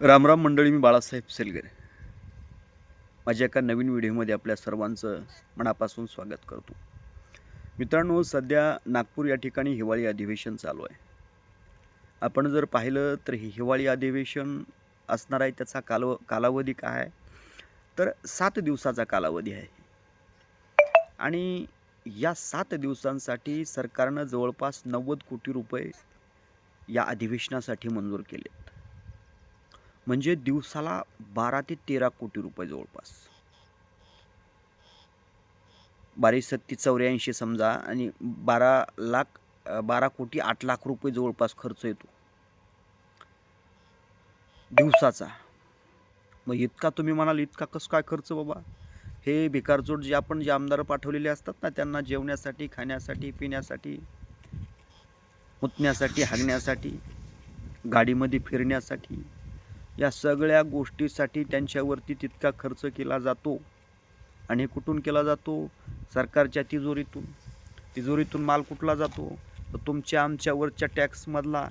रामराम मंडळी मी बाळासाहेब सेलगर. माझ्या एका नवीन व्हिडिओमध्ये आपल्या सर्वांचं मनापासून स्वागत करतो. मित्रांनो सध्या नागपूर या ठिकाणी हिवाळी अधिवेशन चालू आहे. आपण जर पाहिलं तर हे हिवाळी अधिवेशन असणार आहे त्याचा कालव कालावधी काय आहे? तर सात दिवसाचा कालावधी आहे. आणि या सात दिवसांसाठी सरकारनं जवळपास नव्वद कोटी रुपये या अधिवेशनासाठी मंजूर केले. म्हणजे दिवसाला बारा ते तेरा कोटी रुपये जवळपास. बारी सत्ती चौऱ्याऐंशी समजा आणि बारा लाख बारा कोटी आठ लाख रुपये जवळपास खर्च येतो. दिवसाचा. मग इतका तुम्ही म्हणाल इतका कसं काय खर्च बाबा? हे भिकारजोड जे आपण जे आमदार पाठवलेले असतात ना त्यांना जेवण्यासाठी खाण्यासाठी पिण्यासाठी मुतण्यासाठी हागण्यासाठी गाडीमध्ये फिरण्यासाठी या सगळ्या गोष्टीसाठी त्यांच्यावरती तितका खर्च केला जातो. आणि हे कुठून केला जातो? सरकारच्या तिजोरीतून. तिजोरीतून माल कुठला जातो? तर तुमच्या आमच्यावरच्या टॅक्समधला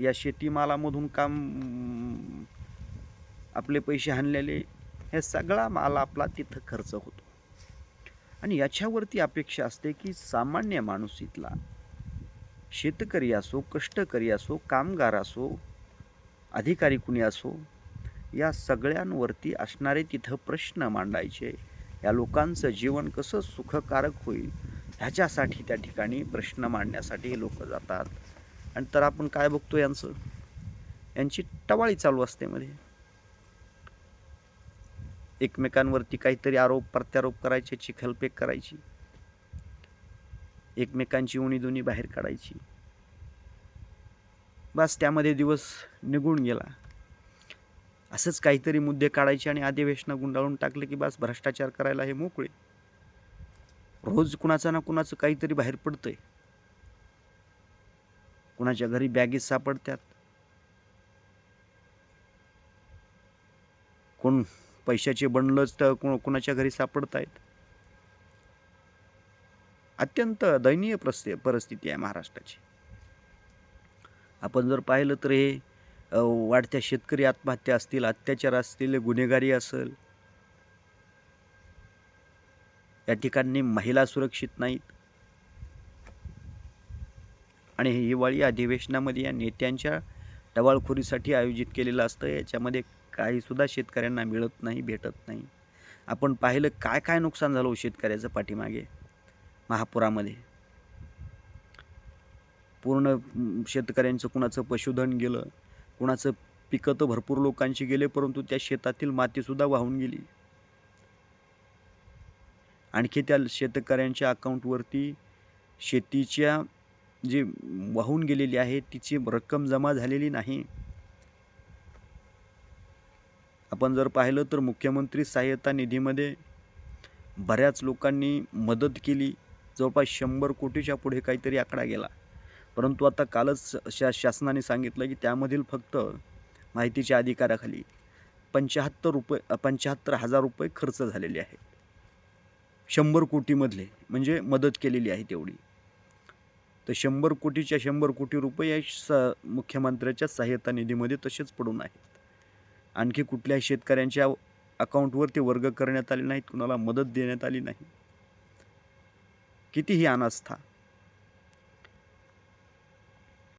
या शेतीमालामधून काम आपले पैसे आणलेले हे सगळा माल आपला तिथं खर्च होतो. आणि याच्यावरती अपेक्षा असते की सामान्य माणूस इथला शेतकरी असो कष्टकरी असो कामगार असो अधिकारी कुणी असो या सगळ्यांवरती असणारे तिथं प्रश्न मांडायचे. या लोकांचं जीवन कसं सुखकारक होईल ह्याच्यासाठी त्या ठिकाणी प्रश्न मांडण्यासाठी हे लोक जातात. आणि तर आपण काय बघतो यांचं? यांची टवाळी चालू असते मध्ये. एकमेकांवरती काहीतरी आरोप प्रत्यारोप करायचे चिखलपेक करायची. एकमेकांची उणीदुनी बाहेर काढायची. बस त्यामध्ये दिवस निघून गेला. असंच काहीतरी मुद्दे काढायचे आणि अधिवेशनं गुंडाळून टाकले की बस भ्रष्टाचार करायला हे मोकळे. रोज कुणाचं ना कुणाचं काहीतरी बाहेर पडतंय. कुणाच्या घरी बॅगेज सापडतात. कोण पैशाचे बंडलच तर कोण कुणाच्या घरी सापडत आहेत अत्यंत दयनीय प्रस्ति परिस्थिती आहे महाराष्ट्राची. आपण जर पाहिलं तर हे वाढत्या शेतकरी आत्महत्या असतील अत्याचार असतील गुन्हेगारी असेल या ठिकाणी महिला सुरक्षित नाहीत. आणि हे हिवाळी अधिवेशनामध्ये या नेत्यांच्या टवाळखोरीसाठी आयोजित केलेलं असतं याच्यामध्ये काहीसुद्धा शेतकऱ्यांना मिळत नाही भेटत नाही. आपण पाहिलं काय काय नुकसान झालं हो शेतकऱ्याचं पाठीमागे? महापुरामध्ये. पूर्ण शेतकऱ्यांचं कुणाचं पशुधन गेलं कुणाचं पिकं तर भरपूर लोकांची गेले परंतु त्या शेतातील मातीसुद्धा वाहून गेली. आणखी त्या शेतकऱ्यांच्या अकाउंटवरती शेतीच्या जी वाहून गेलेली आहे तिची रक्कम जमा झालेली नाही. आपण जर पाहिलं तर मुख्यमंत्री सहाय्यता निधीमध्ये बऱ्याच लोकांनी मदत केली. जवळपास शंभर कोटीच्या पुढे काहीतरी आकडा गेला. परंतु आता कालच शा शासनाने सांगितलं की त्यामधील फक्त माहितीच्या अधिकाराखाली पंच्याहत्तर रुपये पंच्याहत्तर हजार रुपये खर्च झालेले आहेत. शंभर कोटीमधले म्हणजे मदत केलेली आहे तेवढी. तर शंभर कोटीच्या शंभर कोटी रुपये या स मुख्यमंत्र्याच्या सहाय्यता निधीमध्ये तसेच पडून आहेत. आणखी कुठल्याही शेतकऱ्यांच्या अकाउंटवर ते वर्ग करण्यात आले नाहीत कुणाला मदत देण्यात आली नाही. किती ही अनास्था